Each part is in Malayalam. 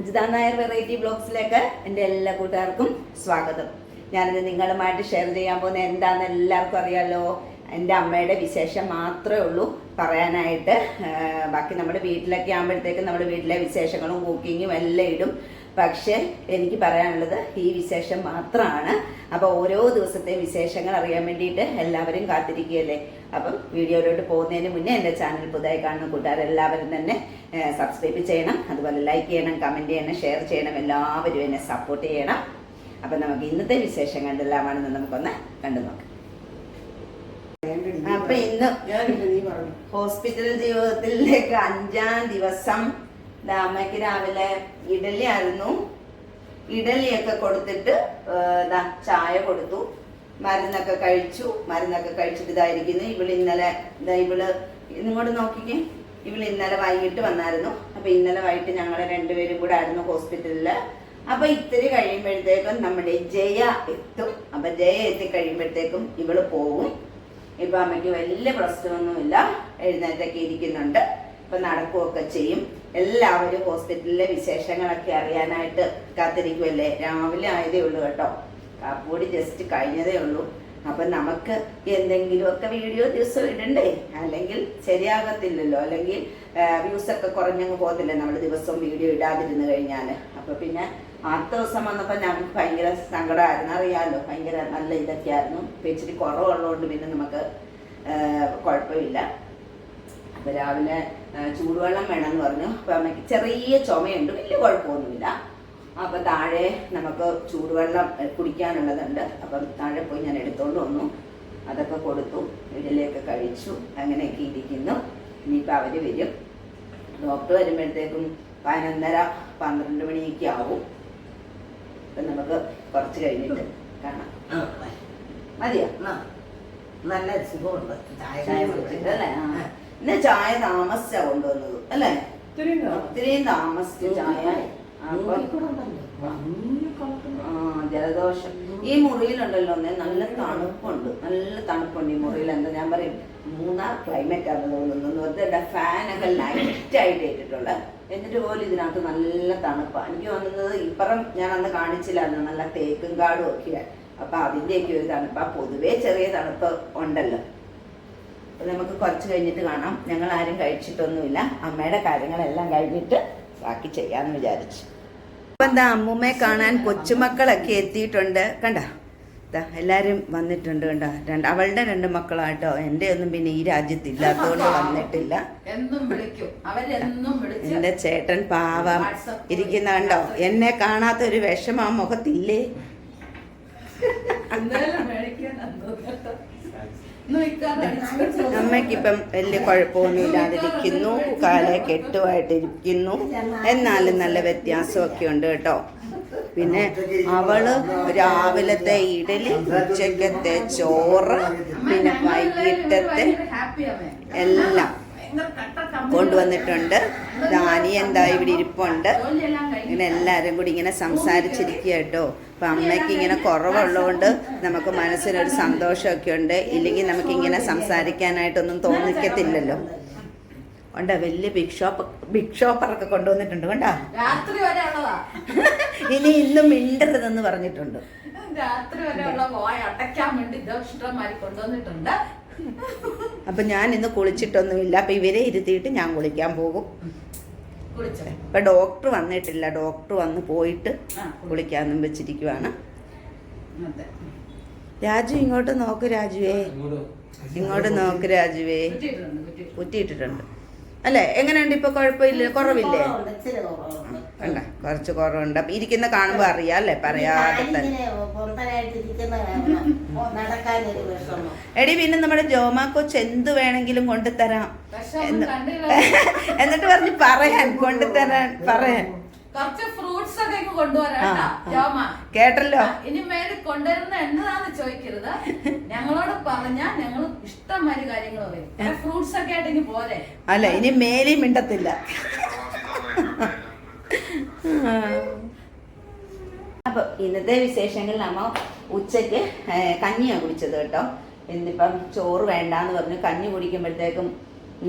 അജിത നായർ വെറൈറ്റി ബ്ലോഗ്സിലേക്ക് എന്റെ എല്ലാ കൂട്ടുകാർക്കും സ്വാഗതം. ഞാനിത് നിങ്ങളുമായിട്ട് ഷെയർ ചെയ്യാൻ പോകുന്ന എന്താണെന്ന് എല്ലാവർക്കും അറിയാമല്ലോ എന്റെ അമ്മയുടെ വിശേഷം മാത്രമേ ഉള്ളൂ. പറയാനായിട്ട് ബാക്കി നമ്മുടെ വീട്ടിലൊക്കെ ആകുമ്പോഴത്തേക്കും നമ്മുടെ വീട്ടിലെ വിശേഷങ്ങളും കുക്കിങ്ങും എല്ലാം ഇടും. പക്ഷേ എനിക്ക് പറയാനുള്ളത് ഈ വിശേഷം മാത്രമാണ്. അപ്പോൾ ഓരോ ദിവസത്തെ വിശേഷങ്ങൾ അറിയാൻ വേണ്ടിയിട്ട് എല്ലാവരും കാത്തിരിക്കുകയല്ലേ? അപ്പം വീഡിയോയിലോട്ട് പോകുന്നതിന് മുന്നേ എന്റെ ചാനൽ പുതുതായി കാണുന്ന കൂട്ടുകാരെല്ലാവരും തന്നെ സബ്സ്ക്രൈബ് ചെയ്യണം. അതുപോലെ ലൈക്ക് ചെയ്യണം കമന്റ് ചെയ്യണം ഷെയർ ചെയ്യണം. എല്ലാവരും എന്നെ സപ്പോർട്ട് ചെയ്യണം. അപ്പം നമുക്ക് ഇന്നത്തെ വിശേഷം കണ്ടെല്ലാമാണെന്ന് നമുക്കൊന്ന് കണ്ടു നോക്കാം. അപ്പൊ ഇന്ന് ഹോസ്പിറ്റൽ ജീവിതത്തിലേക്ക് അഞ്ചാം ദിവസം അമ്മയ്ക്ക് രാവിലെ ഇഡലി ആയിരുന്നു. ഇഡലിയൊക്കെ കൊടുത്തിട്ട് ചായ കൊടുത്തു. മരുന്നൊക്കെ കഴിച്ചു. മരുന്നൊക്കെ കഴിച്ചിട്ട് ഇതായിരിക്കുന്നു ഇവൾ ഇന്നലെ ഇതാ ഇവൾ ഇങ്ങോട്ട് നോക്കിക്കേ. ഇവൾ ഇന്നലെ വൈകിട്ട് വന്നായിരുന്നു. അപ്പൊ ഇന്നലെ വൈകിട്ട് ഞങ്ങൾ രണ്ടുപേരും കൂടെ ആയിരുന്നു ഹോസ്പിറ്റലിൽ. അപ്പൊ ഇത്തിരി കഴിയുമ്പോഴത്തേക്കും നമ്മുടെ ജയ എത്തും. അപ്പൊ ജയ എത്തി കഴിയുമ്പോഴത്തേക്കും ഇവൾ പോകും ഇപ്പൊ അമ്മയ്ക്ക് വലിയ പ്രശ്നമൊന്നുമില്ല. എഴുന്നേറ്റൊക്കെ ഇരിക്കുന്നുണ്ട്. ഇപ്പൊ നടക്കുകയൊക്കെ ചെയ്യും. എല്ലാവരും ഹോസ്പിറ്റലിലെ വിശേഷങ്ങളൊക്കെ അറിയാനായിട്ട് കാത്തിരിക്കുമല്ലേ രാവിലെ ആയതേ ഉള്ളൂ കേട്ടോ. കാപ്പൂടി ജസ്റ്റ് കഴിഞ്ഞതേ ഉള്ളൂ. അപ്പൊ നമുക്ക് എന്തെങ്കിലുമൊക്കെ വീഡിയോ ദിവസം ഇടണ്ടേ? അല്ലെങ്കിൽ ശരിയാകത്തില്ലല്ലോ. അല്ലെങ്കിൽ വ്യൂസ് ഒക്കെ കുറഞ്ഞങ്ങ് പോകത്തില്ലേ? നമ്മൾ ദിവസവും വീഡിയോ ഇടാതിരുന്നു കഴിഞ്ഞാൽ. അപ്പൊ പിന്നെ ആദ്യ ദിവസം വന്നപ്പോൾ ഞങ്ങൾക്ക് ഭയങ്കര സങ്കടമായിരുന്നു. അറിയാമല്ലോ ഭയങ്കര നല്ല ഇതൊക്കെയായിരുന്നു. ഇപ്പൊ ഇച്ചിരി കുറവുള്ളതുകൊണ്ട് പിന്നെ നമുക്ക് കുഴപ്പമില്ല. രാവിലെ ചൂടുവെള്ളം വേണമെന്ന് പറഞ്ഞു. അപ്പൊ അമ്മയ്ക്ക് ചെറിയ ചുമയുണ്ട് വലിയ കുഴപ്പമൊന്നുമില്ല. അപ്പൊ താഴെ നമുക്ക് ചൂടുവെള്ളം കുടിക്കാനുള്ളതുണ്ട്. അപ്പം താഴെ പോയി ഞാൻ എടുത്തോണ്ട് വന്നു. അതൊക്കെ കൊടുത്തു ഇഡലിയൊക്കെ കഴിച്ചു അങ്ങനെയൊക്കെ ഇരിക്കുന്നു. ഇനിയിപ്പോൾ അവർ വരും. ഡോക്ടർ വരുമ്പോഴത്തേക്കും പതിനൊന്നര പന്ത്രണ്ട് മണിയൊക്കെ ആവും. അപ്പം നമുക്ക് കുറച്ച് കഴിഞ്ഞിട്ട് കാണാം. മതിയോ? നല്ല സുഖമുണ്ട്. ചായ കുടിച്ചിട്ട് അല്ലേ? ആ. ഇന്ന് ചായ താമസിച്ചാ കൊണ്ടുവന്നത് അല്ലേ? ഒത്തിരിയും താമസിച്ചു ചായ. ആ ജലദോഷം. ഈ മുറിയിലുണ്ടല്ലോ ഒന്നേ നല്ല തണുപ്പുണ്ട്. നല്ല തണുപ്പുണ്ട് ഈ മുറിയിൽ. എന്താ ഞാൻ പറയും മൂന്നാർ ക്ലൈമറ്റ് ആണ് തോന്നുന്നു. എന്റെ ഫാനൊക്കെ ലൈറ്റ് ആയിട്ട് ഇട്ടിട്ടുണ്ട് എന്നിട്ട് പോലും ഇതിനകത്ത് നല്ല തണുപ്പാണ് എനിക്ക് തോന്നുന്നത് ഇപ്പുറം ഞാൻ അന്ന് കാണിച്ചില്ലായിരുന്നു നല്ല തേക്കും കാടും ഒക്കെയാണ് അപ്പൊ അതിന്റെയൊക്കെ ഒരു തണുപ്പ്. പൊതുവേ ചെറിയ തണുപ്പ് ഉണ്ടല്ലോ. നമുക്ക് കുറച്ച് കഴിഞ്ഞിട്ട് കാണാം. ഞങ്ങൾ ആരും കഴിച്ചിട്ടൊന്നുമില്ല. അമ്മയുടെ കാര്യങ്ങളെല്ലാം കഴിഞ്ഞിട്ട് ബാക്കി ചെയ്യാന്ന് വിചാരിച്ചു. അപ്പൊ എന്താ അമ്മൂമ്മയെ കാണാൻ കൊച്ചുമക്കളൊക്കെ എത്തിയിട്ടുണ്ട്. കണ്ട? ദാ എല്ലാരും വന്നിട്ടുണ്ട് കണ്ട? രണ്ട് അവളുടെ രണ്ട് മക്കളാട്ടോ. എന്റെ ഒന്നും പിന്നെ ഈ രാജ്യത്ത് ഇല്ലാത്തതുകൊണ്ട് വന്നിട്ടില്ല എന്റെ ചേട്ടൻ പാവം ഇരിക്കുന്ന കണ്ടോ? എന്നെ കാണാത്ത ഒരു വിഷമം ആ മുഖത്തില്ലേ? എന്തായാലും മേടിക്കാൻ തോന്നുന്നു. ഇന്ന് ഇക്കാതെ അടിച്ചു. അമ്മയ്ക്കിപ്പം വലിയ കുഴപ്പമൊന്നും ഇല്ലാതിരിക്കുന്നു കാലെ കെട്ടുമായിട്ടിരിക്കുന്നു എന്നാലും നല്ല വ്യത്യാസമൊക്കെ ഉണ്ട് കേട്ടോ പിന്നെ അവൾ രാവിലത്തെ ഇഡലി ഉച്ചക്കത്തെ ചോറ് പിന്നെ വൈകിട്ടത്തെ. എല്ലാം. കൊണ്ടുവന്നിട്ടുണ്ട്. ദാനി എന്താ ഇവിടെ ഇരിപ്പുണ്ട്. ഇങ്ങനെ എല്ലാവരും കൂടി ഇങ്ങനെ സംസാരിച്ചിരിക്കുക കേട്ടോ. അപ്പം അമ്മയ്ക്ക് ഇങ്ങനെ കുറവുള്ളതുകൊണ്ട് നമുക്ക് മനസ്സിനൊരു സന്തോഷമൊക്കെ ഉണ്ട്. ഇല്ലെങ്കിൽ നമുക്ക് ഇങ്ങനെ സംസാരിക്കാനായിട്ടൊന്നും തോന്നിക്കത്തില്ലല്ലോ. ഉണ്ടോ വലിയ ബിഗ് ഷോപ്പ് ബിഗ് ഷോപ്പറൊക്കെ കൊണ്ടുവന്നിട്ടുണ്ട്. കണ്ടോ? ഇനി ഇന്നും മിണ്ടരുതെന്ന് പറഞ്ഞിട്ടുണ്ട്. രാത്രി വരെയുള്ള പോയ അടയ്ക്കാൻ വേണ്ടി ഇഷ്ടമാരി കൊണ്ടുവന്നിട്ടുണ്ട്. അപ്പൊ ഞാൻ ഇന്ന് കുളിച്ചിട്ടൊന്നുമില്ല. അപ്പൊ ഇവരെ ഇരുത്തിയിട്ട് ഞാൻ കുളിക്കാൻ പോകും. ഇപ്പൊ ഡോക്ടർ വന്നിട്ടില്ല. ഡോക്ടർ വന്ന് പോയിട്ട് കുളിക്കാന്നും വെച്ചിരിക്കുവാണ്. രാജു ഇങ്ങോട്ട് നോക്ക് രാജുവേ. ഇങ്ങോട്ട് നോക്ക് രാജുവേ. കുറ്റിയിട്ടിട്ടുണ്ട്. അല്ലേ? എങ്ങനെയുണ്ട് ഇപ്പൊ കുഴപ്പമില്ല? കുറവില്ലേ. അല്ല കുറച്ച് കുറവുണ്ട്. അപ്പൊ ഇരിക്കുന്ന കാണുമ്പോ അറിയാം അല്ലേ? പറയാതെ എടി പിന്നെ നമ്മുടെ ജോമാ കൊച്ച് എന്ത് വേണമെങ്കിലും കൊണ്ടുതരാം. എന്നിട്ട് പറഞ്ഞ് പറയാൻ കൊണ്ടുതരാൻ പറയാൻ. ഫ്രൂട്ട്സ് ഒക്കെ കൊണ്ടുവരാം. കേട്ടല്ലോ. ഇനി മേലെ കൊണ്ടുവരുന്ന എന്നതാന്ന് ചോദിക്കരുത്. ഞങ്ങളോട് പറഞ്ഞാ ഞങ്ങൾ ഇഷ്ടംമാതിരി കാര്യങ്ങൾ പറയും. ഫ്രൂട്ട്സ് ഒക്കെ ആയിട്ട് ഇനി പോരെ. അല്ല ഇനി മേലി മിണ്ടത്തില്ല. അപ്പൊ ഇന്നത്തെ വിശേഷങ്ങളിൽ നമ്മ ഉച്ചയ്ക്ക് കഞ്ഞിയാണ് കുടിച്ചത് കേട്ടോ. ഇന്നിപ്പം ചോറ് വേണ്ടാന്ന് പറഞ്ഞു. കഞ്ഞി കുടിക്കുമ്പോഴത്തേക്കും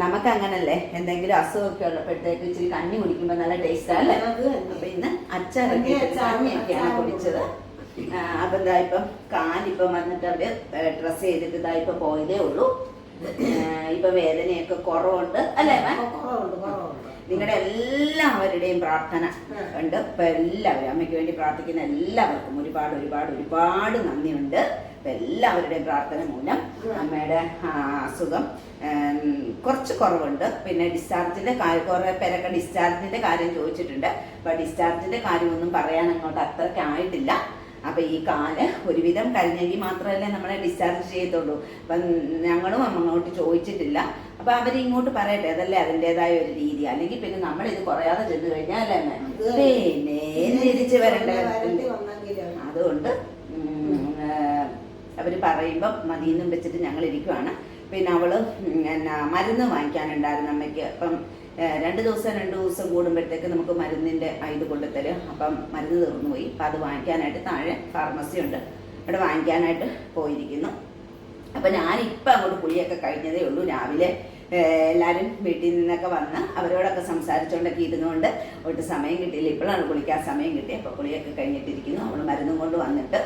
നമുക്ക് അങ്ങനല്ലേ എന്തെങ്കിലും അസുഖമൊക്കെ ഉള്ളപ്പോഴത്തേക്ക് ഇച്ചിരി കഞ്ഞി കുടിക്കുമ്പോ നല്ല ടേസ്റ്റ് അല്ലേ. അപ്പൊ ഇന്ന് അച്ചാറൊക്കെ കഞ്ഞിയൊക്കെയാണ് കുടിച്ചത്. അപ്പൊ ഇതാ ഇപ്പം കാലിപ്പം വന്നിട്ട് അവർ ഡ്രസ് ചെയ്തിട്ട് ഇതാ ഇപ്പൊ പോയതേ ഉള്ളൂ. ഇപ്പൊ വേദനയൊക്കെ കുറവുണ്ട് അല്ലേ കുറവുണ്ട് കുറവുണ്ട്. നിങ്ങളുടെ എല്ലാവരുടെയും പ്രാർത്ഥന ഉണ്ട്. ഇപ്പൊ എല്ലാവരും അമ്മയ്ക്ക് വേണ്ടി പ്രാർത്ഥിക്കുന്ന എല്ലാവർക്കും ഒരുപാട് ഒരുപാട് ഒരുപാട് നന്ദിയുണ്ട്. ഇപ്പൊ എല്ലാവരുടെയും പ്രാർത്ഥന മൂലം അമ്മയുടെ ആ, അസുഖം കുറച്ച് കുറവുണ്ട്. പിന്നെ ഡിസ്ചാർജിന്റെ കാര്യം കുറെ പേരൊക്കെ ഡിസ്ചാർജിന്റെ കാര്യം ചോദിച്ചിട്ടുണ്ട്. അപ്പൊ ഡിസ്ചാർജിന്റെ കാര്യമൊന്നും പറയാൻ അങ്ങോട്ട് അത്രയ്ക്ക് ആയിട്ടില്ല അപ്പൊ ഈ കാൽ ഒരുവിധം കഴിഞ്ഞെങ്കിൽ മാത്രമല്ലേ നമ്മളെ ഡിസ്ചാർജ് ചെയ്യത്തുള്ളൂ. അപ്പം ഞങ്ങളും അങ്ങോട്ട് ചോദിച്ചിട്ടില്ല. അപ്പൊ അവർ ഇങ്ങോട്ട് പറയട്ടെ അതല്ലേ അതിന്റെതായ ഒരു രീതി. അല്ലെങ്കിൽ പിന്നെ നമ്മൾ ഇത് കുറയാതെ ചെന്ന് കഴിഞ്ഞാൽ അല്ലേ? പിന്നെ തിരിച്ചു വരണ്ടേ? അതുകൊണ്ട് അവർ ആ, അവർ പറയുമ്പം മതിയെന്നും വെച്ചിട്ട് ഞങ്ങൾ ഇരിക്കുവാണ്. പിന്നെ അവൾ എന്നാ മരുന്ന് വാങ്ങിക്കാനുണ്ടായിരുന്നു അമ്മയ്ക്ക്. അപ്പം രണ്ട് ദിവസം രണ്ട് ദിവസം കൂടുമ്പോഴത്തേക്ക് നമുക്ക് മരുന്നിന്റെ ആ ഇത് കൊണ്ടുത്തരും അപ്പം മരുന്ന് തീർന്നു പോയി. അപ്പം അത് വാങ്ങിക്കാനായിട്ട് താഴെ ഫാർമസി ഉണ്ട്. അവിടെ വാങ്ങിക്കാനായിട്ട് പോയിരിക്കുന്നു. അപ്പൊ ഞാനിപ്പം അങ്ങോട്ട് കുളിയൊക്കെ കഴിഞ്ഞതേ ഉള്ളൂ. രാവിലെ എല്ലാവരും വീട്ടിൽ നിന്നൊക്കെ വന്ന് അവരോടൊക്കെ സംസാരിച്ചുകൊണ്ടൊക്കെ ഇരുന്നുകൊണ്ട് ഒട്ട് സമയം കിട്ടിയില്ല. ഇപ്പോഴാണ് കുളിക്കാൻ സമയം കിട്ടി അപ്പോൾ കുളിയൊക്കെ കഴിഞ്ഞിട്ടിരിക്കുന്നു. അവൾ മരുന്നും കൊണ്ട് വന്നിട്ട്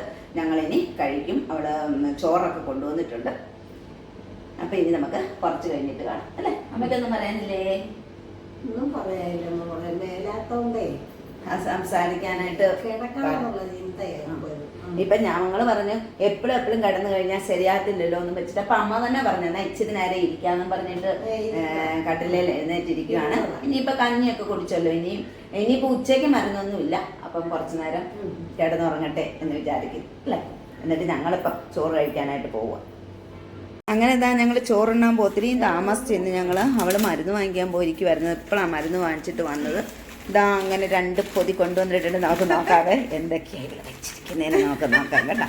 ഇനി കഴിക്കും. അവൾ ചോറൊക്കെ കൊണ്ടുവന്നിട്ടുണ്ട്. അപ്പൊ ഇനി നമുക്ക് കുറച്ച് കഴിഞ്ഞിട്ട് കാണാം. അല്ലേ? അമ്മയ്ക്കൊന്നും പറയാനില്ലേ? ഒന്നും പറയാനില്ല മോളെ മേലാത്തോണ്ടേ ആ, സംസാരിക്കാനായിട്ട് ചിന്തയാണ് ഇപ്പൊ ഞങ്ങൾ പറഞ്ഞു എപ്പോഴും എപ്പോഴും കിടന്നു കഴിഞ്ഞാൽ ശരിയാകത്തില്ലല്ലോ എന്ന് വെച്ചിട്ട് അപ്പൊ അമ്മ തന്നെ പറഞ്ഞു എന്നാ ഇച്ചിരി നേരം ഇരിക്കാന്നും പറഞ്ഞിട്ട് ഏഹ്, എഴുന്നേറ്റിരിക്കുകയാണ് ഇനിയിപ്പൊ കഞ്ഞിയൊക്കെ കുടിച്ചല്ലോ ഇനിയും ഇനിയിപ്പോ ഉച്ചയ്ക്ക് മരുന്നൊന്നുമില്ല. അപ്പം കുറച്ചു നേരം കിടന്നുറങ്ങട്ടെ എന്ന് വിചാരിക്കും അല്ലേ? എന്നിട്ട് ഞങ്ങളിപ്പം ചോറ് കഴിക്കാനായിട്ട് പോവുക അങ്ങനെ ഇതാ ഞങ്ങൾ ചോറുണ്ണാൻ പോത്തിരിയും ഒത്തിരിയും താമസിച്ചു ഇന്ന് ഞങ്ങൾ അവൾ മരുന്ന് വാങ്ങിക്കാൻ പോയിരിക്കുമായിരുന്നു ഇപ്പോഴാണ് മരുന്ന് വാങ്ങിച്ചിട്ട് വന്നത്. ഇതാ അങ്ങനെ രണ്ട് പൊതി കൊണ്ടുവന്നിട്ടുണ്ട്. നമുക്ക് നോക്കാവേ എന്തൊക്കെയാണ് ഇവിടെ വെച്ചിരിക്കുന്നതിന് നമുക്ക് നോക്കാം കേട്ടോ.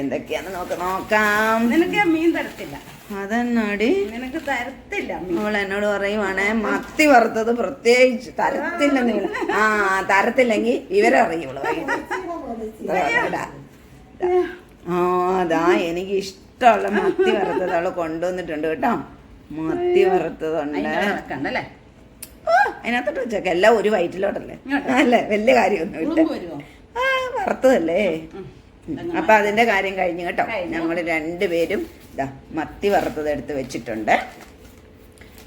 എന്തൊക്കെയാന്ന് നോക്ക് നോക്കാം. നിനക്ക് മീൻ തരത്തില്ല. അതെന്നാടി? നിനക്ക് തരത്തില്ല അവൾ എന്നോട് പറയുവാണേ മത്തി വറുത്തത് പ്രത്യേകിച്ച് തരത്തില്ലെന്ന് നിങ്ങൾ ആ തരത്തില്ലെങ്കിൽ ഇവരറിയുള്ളൂ ആ അതാ എനിക്ക് ഇഷ്ടമുള്ള മത്തി വറുത്തത് അവൾ കൊണ്ടുവന്നിട്ടുണ്ട് കേട്ടോ. മത്തി വറുത്തതുണ്ട്. അതിനകത്തോട്ട് വെച്ചേക്ക. എല്ലാം ഒരു വയറ്റിലോട്ടല്ലേ? അല്ലേ? വലിയ കാര്യമൊന്നുമില്ല. വരുമോ ആ വറുത്തതല്ലേ? അപ്പൊ അതിന്റെ കാര്യം കഴിഞ്ഞു കേട്ടോ. ഞങ്ങൾ രണ്ടുപേരും ഇതാ മത്തി വറുത്തത് എടുത്ത് വെച്ചിട്ടുണ്ട്.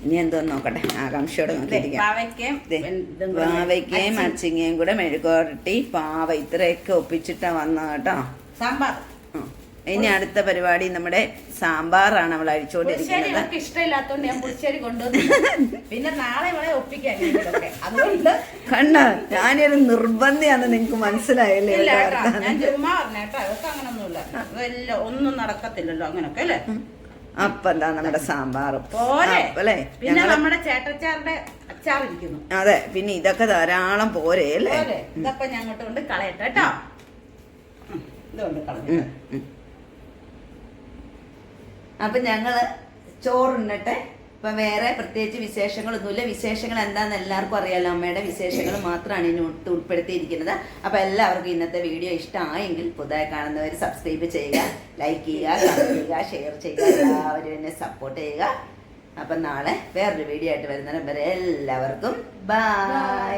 ഇനി എന്തോ നോക്കട്ടെ? ആകാംക്ഷയോടെ നോക്കിയിരിക്കാം. പാവയ്ക്കയും അച്ചിങ്ങയും കൂടെ മെഴുകുരട്ടി പാവ ഇത്രയൊക്കെ ഒപ്പിച്ചിട്ടാ വന്ന കേട്ടോ. സാമ്പാർ. ഇനി അടുത്ത പരിപാടി നമ്മുടെ സാമ്പാറാണ് അവൾ അഴിച്ചുകൊണ്ടിരിക്കുന്നത് ഇഷ്ടമില്ലാത്തോണ്ട് ഞാൻ പുളിശ്ശേരി കൊണ്ടുവന്നു പിന്നെ നാളെ ഇവളെ ഒപ്പിക്കാൻ. അതുകൊണ്ട് കണ്ട ഞാനൊരു നിർബന്ധിയാണ് നിങ്ങക്ക് മനസ്സിലായല്ലേ? ഞാൻ ചുമ്മാ പറഞ്ഞേട്ടോ അതൊക്കെ അങ്ങനൊന്നുമില്ല. ഒന്നും നടക്കത്തില്ലല്ലോ അങ്ങനൊക്കെ അല്ലേ? അപ്പൊ എന്താ നമ്മുടെ സാമ്പാർ പോരെ. അല്ലേ? പിന്നെ നമ്മുടെ ചേട്ടച്ചാറിന്റെ അച്ചാറിരിക്കുന്നു. അതെ പിന്നെ ഇതൊക്കെ ധാരാളം പോരെ അല്ലേ? ഇതൊക്കെ ഞാൻ അങ്ങോട്ട് കൊണ്ട് കളയട്ടെ കേട്ടോ. ഇതുകൊണ്ട് കളഞ്ഞു. അപ്പൊ ഞങ്ങൾ ചോറുണ്ണട്ടെ. ഇപ്പൊ വേറെ പ്രത്യേകിച്ച് വിശേഷങ്ങളൊന്നുമില്ല. വിശേഷങ്ങൾ എന്താന്ന് എല്ലാവർക്കും അറിയാലോ. അമ്മയുടെ വിശേഷങ്ങൾ മാത്രമാണ് ഇനി ഉൾപ്പെടുത്തിയിരിക്കുന്നത്. അപ്പൊ എല്ലാവർക്കും ഇന്നത്തെ വീഡിയോ ഇഷ്ടമായെങ്കിൽ പുതുതായി കാണുന്നവർ സബ്സ്ക്രൈബ് ചെയ്യുക ലൈക്ക് ചെയ്യുക കമന്റ് ചെയ്യുക ഷെയർ ചെയ്യുക എല്ലാവരും എന്നെ സപ്പോർട്ട് ചെയ്യുക. അപ്പൊ നാളെ വേറൊരു വീഡിയോ ആയിട്ട് വരുന്നവരെ എല്ലാവർക്കും ബൈ